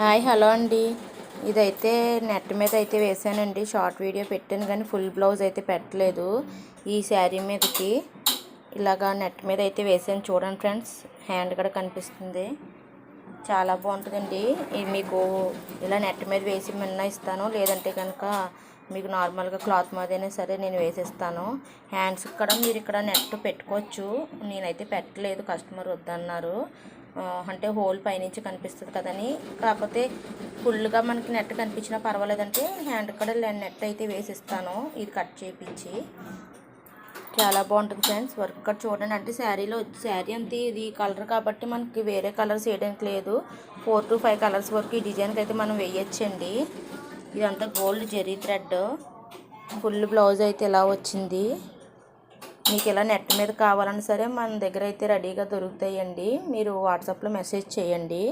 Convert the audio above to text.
Hi hello అండి. ఇదైతే net మీద అయితే వేసానండి. షార్ట్ వీడియో పెట్టాను కానీ ఫుల్ బ్లౌజ్ అయితే పెట్టలేదు ఈ శారీ మీదకి. ఇలాగా నెట్ మీద అయితే వేసాను. చూడండి ఫ్రెండ్స్ హ్యాండ్ కూడా కనిపిస్తుంది. చాలా బాగుంటుందండి. ఇది మీకు ఇలా నెట్ మీద వేసి మిన్న ఇస్తాను. లేదంటే కనుక మీకు నార్మల్గా క్లాత్ మీదైనా సరే నేను వేసేస్తాను. హ్యాండ్స్ కూడా మీరు ఇక్కడ నెట్ పెట్టుకోవచ్చు. నేనైతే పెట్టలేదు కస్టమర్ వద్దన్నారు. అంటే హోల్ పైనుంచి కనిపిస్తుంది కదని కాకపోతే ఫుల్గా మనకి నెట్ కనిపించినా పర్వాలేదంటే హ్యాండ్ కూడా నెట్ అయితే వేసిస్తాను. ఇది కట్ చేయించి చాలా బాగుంటుంది ఫ్రెండ్స్. వర్క్ కట్ చూడండి. అంటే శారీలో శారీ అంతే ఇది కలర్ కాబట్టి మనకి వేరే కలర్స్ వేయడానికి లేదు. ఫోర్ టు ఫైవ్ కలర్స్ వరకు ఈ డిజైన్కి అయితే మనం వేయచ్చండి. ఇదంతా gold zari thread. Full blouse అయితే ఇలా వచ్చింది. మీకు ఇలా నెట్ మీద కావాలన్నా సరే మన దగ్గర అయితే రెడీగా దొరుకుతాయండి. మీరు వాట్సాప్లో మెసేజ్ చేయండి.